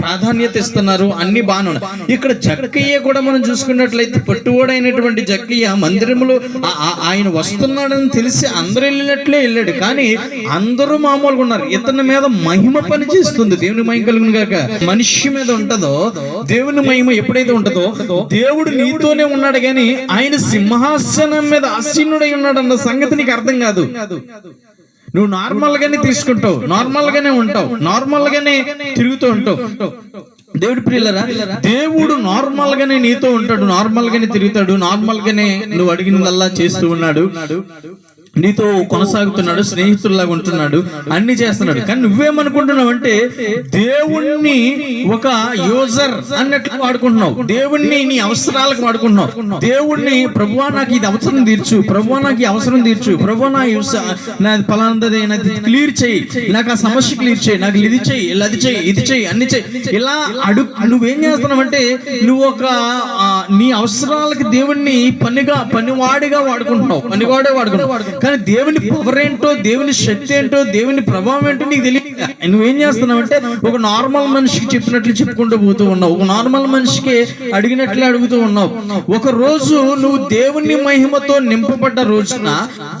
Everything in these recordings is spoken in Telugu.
ప్రాధాన్యత ఇస్తున్నారు అన్ని బాను ఉన్నాయి. ఇక్కడ జక్కయ్య కూడా మనం చూసుకున్నట్లయితే పట్టువాడైనటువంటి జక్కయ్య మందిరంలో ఆయన వస్తున్నాడని తెలిసి అందరూ వెళ్ళినట్లే వెళ్ళాడు. కానీ అందరూ మామూలుగా ఉన్నారు. ఇతని మీద మహిమ పని చేస్తుంది దేవుని మహిమ కలుగును కాక మనిషి మీద ఉంటుందో దేవుని మహిమ ఎప్పుడైతే ఉంటుందో దేవుడు నీతోనే ఉన్నాడు. కానీ ఆయన సింహాసనం మీద ఆసీనుడై ఉన్నాడు అన్న సంగతి నీకు అర్థం కాదు. నువ్వు నార్మల్ గానే తీసుకుంటావు నార్మల్ గానే ఉంటావు నార్మల్ గానే తిరుగుతూ ఉంటావు. దేవుడి ప్రియులరా దేవుడు నార్మల్ గానే నీతో ఉంటాడు నార్మల్ గానే తిరుగుతాడు నార్మల్ గానే నువ్వు అడిగినదల్లా చేస్తూ ఉన్నాడు. నీతో కొనసాగుతున్నాడు స్నేహితుల్లాగా ఉంటున్నాడు అన్ని చేస్తున్నాడు. కానీ నువ్వేమనుకుంటున్నావు అంటే దేవుణ్ణి ఒక యూజర్ అన్నట్లు వాడుకుంటున్నావు. దేవుణ్ణి నీ అవసరాలకు వాడుకుంటున్నావు. దేవుణ్ణి ప్రభువా నాకు ఇది అవసరం తీర్చు. ప్రభువా నాకు ఈ అవసరం తీర్చు. ప్రభువా నా నా నాది క్లియర్ చేయి. నాకు ఆ సమస్య క్లియర్ చేయి. నాకు ఇది చేయి. అది చేయి ఇది చేయి అన్ని చేయి. ఇలా అడుగు నువ్వేం చేస్తున్నావు అంటే నువ్వు ఒక నీ అవసరాలకి దేవుణ్ణి పనిగా పనివాడిగా వాడుకుంటున్నావు. పనివాడే వాడుకుంటున్నావు. కానీ దేవుని పవర్ ఏంటో దేవుని శక్తి ఏంటో దేవుని ప్రభావం ఏంటో నీకు తెలియదు నువ్వేం చేస్తున్నావు అంటే ఒక నార్మల్ మనిషికి చెప్పినట్లు చెప్పుకుంటూ పోతూ ఉన్నావు. ఒక నార్మల్ మనిషికి అడిగినట్లు అడుగుతూ ఉన్నావు. ఒక రోజు నువ్వు దేవుని మహిమతో నింపబడ్డ రోజున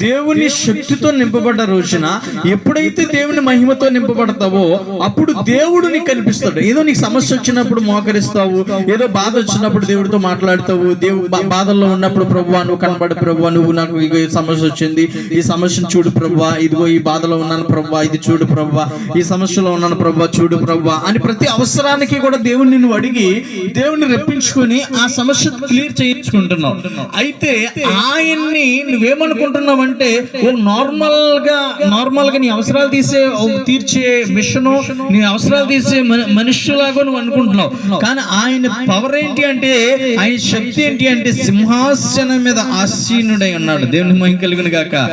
దేవుని శక్తితో నింపబడ్డ రోజున ఎప్పుడైతే దేవుని మహిమతో నింపబడతావో అప్పుడు దేవుడు నీకు కనిపిస్తాడు. ఏదో నీకు సమస్య వచ్చినప్పుడు మోకరిస్తావు ఏదో బాధ వచ్చినప్పుడు దేవుడితో మాట్లాడతావు దేవు బాధల్లో ఉన్నప్పుడు ప్రభు నువ్వు కనబడు ప్రభు నువ్వు నాకు సమస్య వచ్చింది ఈ సమస్యను చూడు ప్రభా. ఇదిగో ఈ బాధలో ఉన్నాను ప్రభా. ఇది చూడు ప్రభా. ఈ సమస్యలో ఉన్నాను ప్రభా. చూడు ప్రభా. అని ప్రతి అవసరానికి కూడా దేవుణ్ణి నువ్వు అడిగి దేవుణ్ణి రెప్పించుకొని ఆ సమస్య క్లియర్ చేయించుకుంటున్నావు. అయితే ఆయన్ని నువ్వేమనుకుంటున్నావు అంటే ఓ నార్మల్గా నార్మల్గా నీ అవసరాలు తీసే తీర్చే మిషను నీ అవసరాలు తీసే మన- మనుష్యులాగా నువ్వు అనుకుంటున్నావు. కానీ ఆయన పవర్ ఏంటి అంటే ఆయన శక్తి ఏంటి అంటే సింహాసనం మీద ఆసీనుడై ఉన్నాడు. దేవుని మహిం కలిగిన గాక.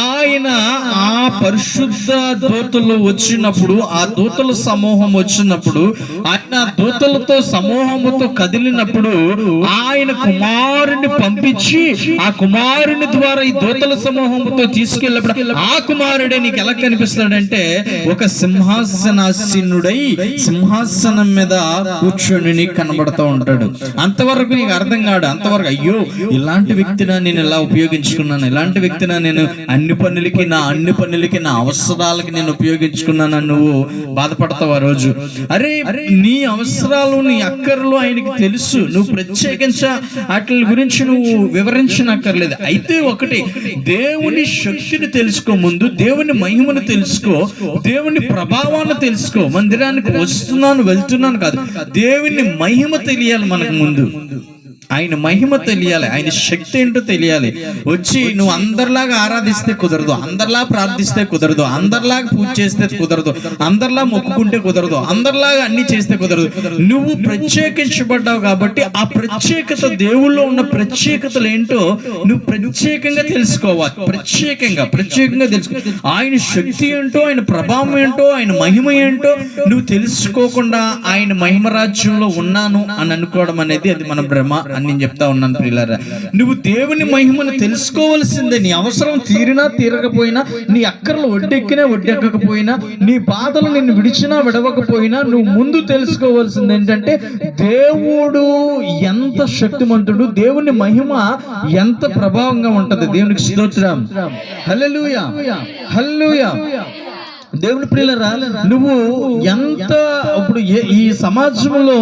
ఆయన ఆ పరిశుద్ధ దూతలు వచ్చినప్పుడు ఆ దూతల సమూహం వచ్చినప్పుడు ఆయన ఆ దూతలతో సమూహముతో కదిలినప్పుడు ఆయన కుమారుని పంపించి ఆ కుమారుని ద్వారా ఈ దూతల సమూహంతో తీసుకెళ్ళినప్పుడు ఆ కుమారుడే నీకు ఎలా కనిపిస్తాడంటే ఒక సింహాసనాసీనుడై సింహాసనం మీద కూర్చొని నీకు కనబడుతూ ఉంటాడు. అంతవరకు నీకు అర్థం కాడు. అంతవరకు అయ్యో ఇలాంటి వ్యక్తిన నేను ఎలా ఉపయోగించుకున్నాను? ఇలాంటి వ్యక్తిన నేను అన్ని పనులకి నా అన్ని పనులకి నా అవసరాలకి నేను ఉపయోగించుకున్నాను నువ్వు? బాధపడతావు ఆ రోజు? అరే నీ అవసరాలు నీ అక్కర్లు ఆయనకి తెలుసు. నువ్వు ప్రత్యేకించ వాటి గురించి నువ్వు వివరించనక్కర్లేదు. అయితే ఒకటి దేవుని శక్తిని తెలుసుకో ముందు దేవుని మహిమను తెలుసుకో దేవుని ప్రభావాన్ని తెలుసుకో. మందిరానికి వస్తున్నాను వెళ్తున్నాను కాదు దేవుని మహిమ తెలియాలి మనకు ముందు. ఆయన మహిమ తెలియాలి ఆయన శక్తి ఏంటో తెలియాలి. వచ్చి నువ్వు అందరిలాగా ఆరాధిస్తే కుదరదు అందరిలా ప్రార్థిస్తే కుదరదు అందరిలాగా పూజ చేస్తే కుదరదు అందరిలా మొక్కుకుంటే కుదరదు అందరిలాగా అన్ని చేస్తే కుదరదు. నువ్వు ప్రత్యేకించబడ్డావు కాబట్టి ఆ ప్రత్యేకత దేవుళ్ళో ఉన్న ప్రత్యేకతలు ఏంటో నువ్వు ప్రత్యేకంగా తెలుసుకోవాలి ప్రత్యేకంగా ప్రత్యేకంగా తెలుసుకో. ఆయన శక్తి ఏంటో ఆయన ప్రభావం ఏంటో ఆయన మహిమ ఏంటో నువ్వు తెలుసుకోకుండా ఆయన మహిమ రాజ్యంలో ఉన్నాను అని అనుకోవడం అనేది అది మన భ్రమ అని నేను చెప్తా ఉన్నాను ప్రియులారా. నువ్వు దేవుని మహిమను తెలుసుకోవలసిందే. నీ అవసరం తీరినా తీరకపోయినా నీ అక్కర్లు ఒడ్డెక్కినా ఒడ్డెక్కకపోయినా నీ బాధలు నిన్ను విడిచినా విడవకపోయినా నువ్వు ముందు తెలుసుకోవాల్సింది ఏంటంటే దేవుడు ఎంత శక్తిమంతుడు దేవుని మహిమ ఎంత ప్రభావంగా ఉంటుంది. దేవునికి స్తోత్రం. హల్లెలూయా. హల్లెలూయా. దేవుని ప్రియులరా నువ్వు ఎంత ఇప్పుడు ఈ సమాజంలో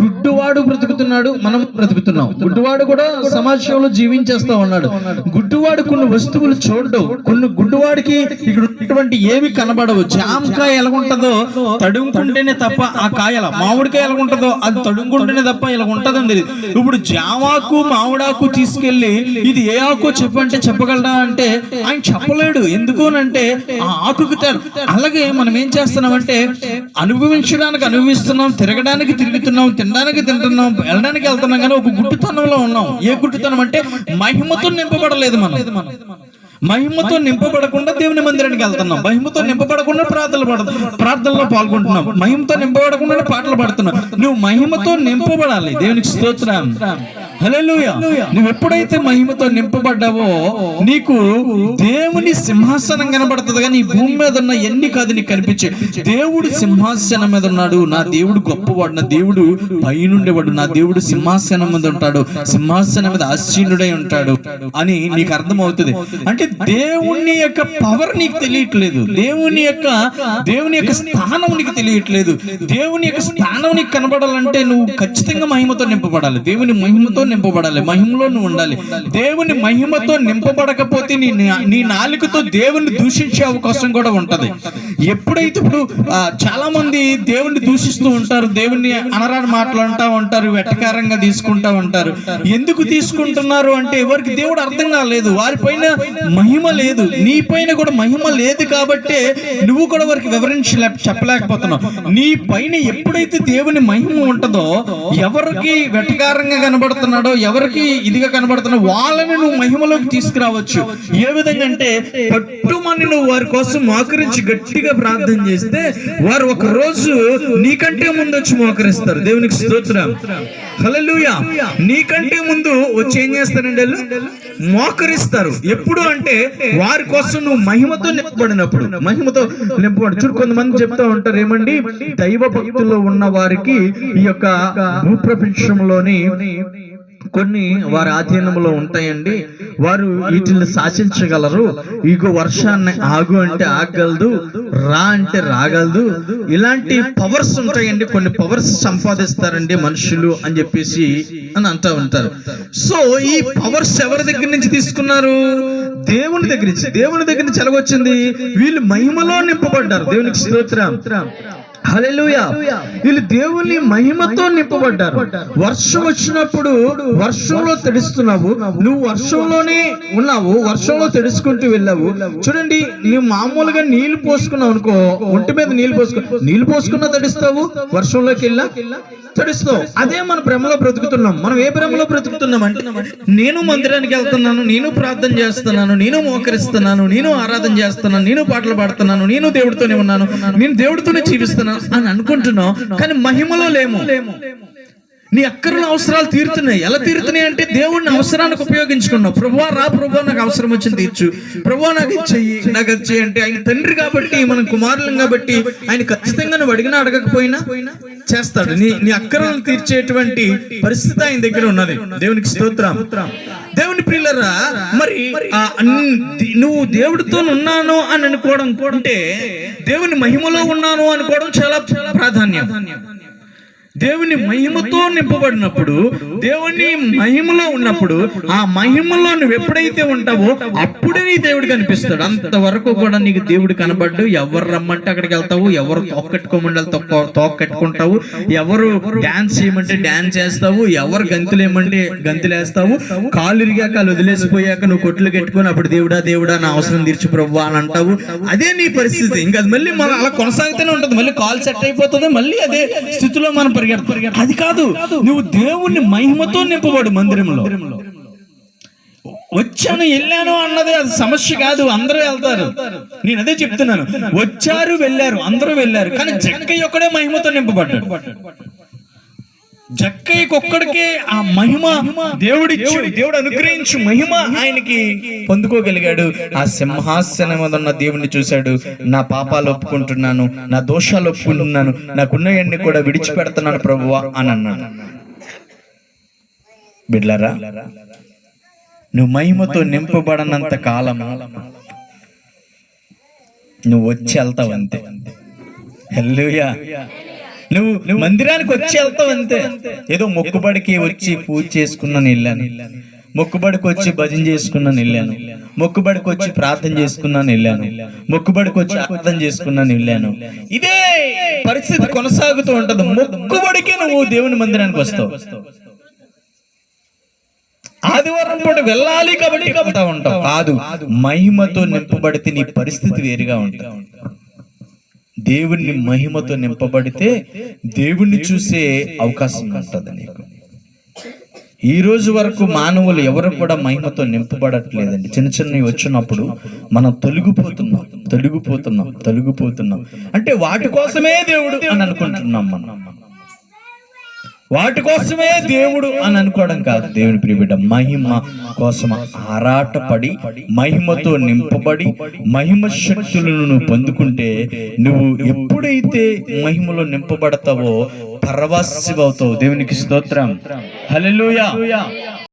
గుడ్డువాడు బ్రతుకుతున్నాడు మనం బ్రతుకుతున్నాం. గుడ్డువాడు కూడా సమాజంలో జీవించేస్తా ఉన్నాడు. గుడ్డువాడు కొన్ని వస్తువులు చూడడు. కొన్ని గుడ్డువాడికి ఇక్కడ ఉన్నటువంటి ఏవి కనబడవు. జామకాయ ఎలాగుంటదో తడుముకుంటేనే తప్ప ఆ కాయల ఎలా మామిడికాయ ఎలాగుంటుందో అది తడుముకుంటేనే తప్ప ఇలా ఉంటదని తెలియదు. ఇప్పుడు జామాకు మామిడాకు తీసుకెళ్ళి ఇది ఏ ఆకు చెప్పంటే చెప్పగలరా అంటే ఆయన చెప్పలేడు. ఎందుకు అంటే ఆ ఆకుకు అలాగే మనం ఏం చేస్తున్నామంటే అనుభవించడానికి అనుభవిస్తున్నాం తిరగడానికి తిరుగుతున్నాం తినడానికి తింటున్నాం వెళ్ళడానికి వెళ్తున్నాం కానీ ఒక గుడ్డుతనంలో ఉన్నాం. ఏ గుడ్డుతనం అంటే మహిమతో నింపబడలేదు మనం. మహిమతో నింపబడకుండా దేవుని మందిరానికి వెళ్తున్నాం. మహిమతో నింపబడకుండా ప్రార్థనలు పడ ప్రార్థనలో పాల్గొంటున్నాం. మహిమతో నింపబడకుండా పాటలు పాడుతున్నాం. నువ్వు మహిమతో నింపబడాలి. దేవునికి స్తోత్రం. నువ్వు ఎప్పుడైతే మహిమతో నింపబడ్డావో నీకు దేవుని సింహాసనం కనబడుతుంది కానీ ఈ భూమి మీద ఉన్న ఎన్ని కాదు నీకు కనిపించే. దేవుడు సింహాసనం మీద ఉన్నాడు. నా దేవుడు గొప్పవాడు నా దేవుడు పైనుండేవాడు నా దేవుడు సింహాసనం మీద ఉంటాడు. సింహాసనం మీద ఆసీనుడై ఉంటాడు అని నీకు అర్థమవుతుంది. అంటే దేవుని యొక్క పవర్ నీకు తెలియట్లేదు. దేవుని యొక్క దేవుని యొక్క స్థానం నీకు తెలియట్లేదు. దేవుని యొక్క స్థానం నీకు కనబడాలంటే నువ్వు ఖచ్చితంగా మహిమతో నింపబడాలి. దేవుని మహిమతో నింపబడాలి మహిమలో నువ్వు ఉండాలి. దేవుని మహిమతో నింపబడకపోతే నీ నీ నాలుకతో దేవుని దూషించే అవకాశం కూడా ఉంటది. ఎప్పుడైతే ఇప్పుడు చాలా మంది దేవుణ్ణి దూషిస్తూ ఉంటారు దేవుణ్ణి అనరాని మాట్లాడుతూ ఉంటారు వెటకారంగా తీసుకుంటా ఉంటారు. ఎందుకు తీసుకుంటున్నారు అంటే ఎవరికి దేవుడు అర్థం కాలేదు. వారిపైన మహిమ లేదు. నీ పైన కూడా మహిమ లేదు కాబట్టే నువ్వు కూడా వారికి వివరించలే చెప్పలేకపోతున్నావు. నీ పైన ఎప్పుడైతే దేవుని మహిమ ఉంటుందో ఎవరికి వెటకారంగా కనబడుతున్నాడో ఎవరికి ఇదిగా కనబడుతున్నావు వాళ్ళని నువ్వు మహిమలోకి తీసుకురావచ్చు. ఏ విధంగా అంటే పట్టుమని నువ్వు వారి కోసం మోకరించి గట్టిగా ప్రార్థన చేస్తే వారు ఒక రోజు నీకంటే ముందు వచ్చి మోకరిస్తారు. దేవునికి స్తోత్రం. హలలుయా నీకంటే ముందు వచ్చి ఏం చేస్తారండి వాళ్ళు? మోకరిస్తారు. ఎప్పుడు అంటే వారి కోసం నువ్వు మహిమతో నింపబడినప్పుడు. మహిమతో నింపబడి చూడు కొంతమంది చెప్తా ఉంటారు ఏమండి? దైవ భక్తుల్లో ఉన్న వారికి ఈ యొక్క భూప్రపంచంలోని కొన్ని వారి ఆధీనంలో ఉంటాయండి. వారు వీటిని శాసించగలరు. ఇగో వర్షాన్ని ఆగు అంటే ఆగలదు రా అంటే రాగలదు. ఇలాంటి పవర్స్ ఉంటాయండి. కొన్ని పవర్స్ సంపాదిస్తారండి మనుషులు అని చెప్పేసి అని అంటూ ఉంటారు. సో ఈ పవర్స్ ఎవరి దగ్గర నుంచి తీసుకున్నారు? దేవుని దగ్గర నుంచి. దేవుని దగ్గర నుంచి ఎలాగొచ్చింది? వీళ్ళు మహిమలో నింపబడ్డారు. దేవునికి స్తోత్రం. హల్లెలూయా. వీళ్ళు దేవుని మహిమతో నింపబడ్డారు. వర్షం వచ్చినప్పుడు వర్షంలో తెడుస్తున్నావు నువ్వు వర్షంలోనే ఉన్నావు వర్షంలో తడుచుకుంటూ వెళ్ళావు. చూడండి నువ్వు మామూలుగా నీళ్ళు పోసుకున్నావు అనుకో ఒంటి మీద నీళ్ళు పోసుకు నీళ్ళు పోసుకున్నా తడిస్తావు వర్షంలోకి వెళ్ళా తడుస్తావు. అదే మన భ్రమలో బ్రతుకుతున్నాం. మనం ఏ భ్రమలో బ్రతుకుతున్నాం అంటే నేను మందిరానికి వెళ్తున్నాను నేను ప్రార్థన చేస్తున్నాను నేను మోకరిస్తున్నాను నేను ఆరాధన చేస్తున్నాను నేను పాటలు పాడుతున్నాను నేను దేవుడితోనే ఉన్నాను నేను దేవుడితోనే జీవిస్తున్నాను. అని అనుకుంటున్నావు కానీ మహిమలో లేము. నీ అక్కర్ల అవసరాలు తీరుతున్నాయి. ఎలా తీరుతున్నాయి అంటే దేవుడిని అవసరానికి ఉపయోగించుకున్నావు. ప్రభువా రా ప్రభువా నాకు అవసరం వచ్చింది తీర్చు. ప్రభువా నాకు చెయ్యి నాకు చెయ్యి అంటే ఆయన తండ్రి కాబట్టి మనం కుమారులం కాబట్టి ఆయన ఖచ్చితంగా నువ్వు అడిగినా అడగకపోయినా చేస్తాడు. నీ నీ అక్కరలను తీర్చేటువంటి పరిస్థితి ఆయన దగ్గర ఉన్నది. దేవునికి స్తోత్రం. దేవుని ప్రియులరా మరి ఆ నువ్వు దేవుడితో ఉన్నాను అని అనుకోవడం అంటే దేవుని మహిమలో ఉన్నాను అనుకోవడం చాలా ప్రాధాన్యం. దేవుని మహిమతో నింపబడినప్పుడు దేవుని మహిమలో ఉన్నప్పుడు ఆ మహిమలో నువ్వు ఎప్పుడైతే ఉంటావో అప్పుడే నీ దేవుడు కనిపిస్తాడు. అంతవరకు కూడా నీకు దేవుడు కనబడ్డు. ఎవరు రమ్మంటే అక్కడికి వెళ్తావు ఎవరు తోక్కట్టుకోమంటే తొక్క తోకెట్టుకుంటావు ఎవరు డాన్స్ చేయమంటే డాన్స్ చేస్తావు ఎవరు గంతులు ఏమంటే గంతులు వేస్తావు కాలు ఇరిగాక వదిలేసిపోయాక నువ్వు కొట్లు కట్టుకొని అప్పుడు దేవుడా దేవుడా నా అవసరం తీర్చు ప్రభు అని అంటావు. అదే నీ పరిస్థితి. ఇంకా అది మళ్ళీ మనం అలా కొనసాగుతూనే ఉంటుంది. మళ్ళీ కాల్ సెట్ అయిపోతుంది. మళ్ళీ అదే స్థితిలో మనం అది కాదు నువ్వు దేవుణ్ణి మహిమతో నింపబడు మందిరంలో. వచ్చాను వెళ్ళాను అన్నది అది సమస్య కాదు అందరూ వెళ్తారు. నేను అదే చెప్తున్నాను. వచ్చారు వెళ్ళారు అందరూ వెళ్ళారు కానీ జక్కయ్య ఒక్కడే మహిమతో నింపబడ్డాడు. జక్కయ్యకి ఒక్కడికే ఆ మహిమ దేవుడిచ్చు. దేవుడు అనుగ్రహించు మహిమ ఆయనకి పొందుకోగలిగాడు. ఆ సింహాసనం మీద ఉన్న దేవుణ్ణి చూశాడు. నా పాపాలు ఒప్పుకుంటున్నాను నా దోషాలు ఒప్పుకుంటున్నాను నాకున్నవన్నీ కూడా విడిచిపెడుతున్నాను ప్రభువా అని అన్నాడు. బిడ్లరా నువ్వు మహిమతో నింపబడనంత కాలం నువ్వు వచ్చి వెళ్తావు అంతే హెల్లుయా నువ్వు నువ్వు మందిరానికి వచ్చి వెళ్తావు అంతే. ఏదో మొక్కుబడికి వచ్చి పూజ చేసుకున్నాను వెళ్ళాను మొక్కుబడికి వచ్చి భజన చేసుకున్నాను వెళ్ళాను మొక్కుబడికి వచ్చి ప్రార్థన చేసుకున్నాను వెళ్ళాను మొక్కుబడికి వచ్చి అర్థం చేసుకున్నాను వెళ్ళాను ఇదే పరిస్థితి కొనసాగుతూ ఉంటది. మొక్కుబడికి నువ్వు దేవుని మందిరానికి వస్తావు. ఆదివారం పూట వెళ్ళాలి కాబట్టి ఉంటావు. కాదు మహిమతో నింపబడితే నీ పరిస్థితి వేరుగా ఉంటావు దేవుణ్ణి మహిమతో నింపబడితే దేవుణ్ణి చూసే అవకాశం ఉంటుంది నీకు. ఈ రోజు వరకు మానవులు ఎవరు కూడా మహిమతో నింపబడట్లేదండి. చిన్న చిన్నవి వచ్చినప్పుడు మనం తొలగిపోతున్నాం తొలగిపోతున్నాం తొలగిపోతున్నాం. అంటే వాటి కోసమే దేవుడు అని అనుకుంటున్నాం మనం. వాటి కోసమే దేవుడు అని అనుకోవడం కాదు. దేవుని ప్రియబిడ్డ మహిమ కోసం ఆరాటపడి మహిమతో నింపబడి మహిమ శక్తులను నువ్వు పొందుకుంటే నువ్వు ఎప్పుడైతే మహిమలో నింపబడతావో పరవాసివవుతావు దేవునికి స్తోత్రం. హల్లెలూయా.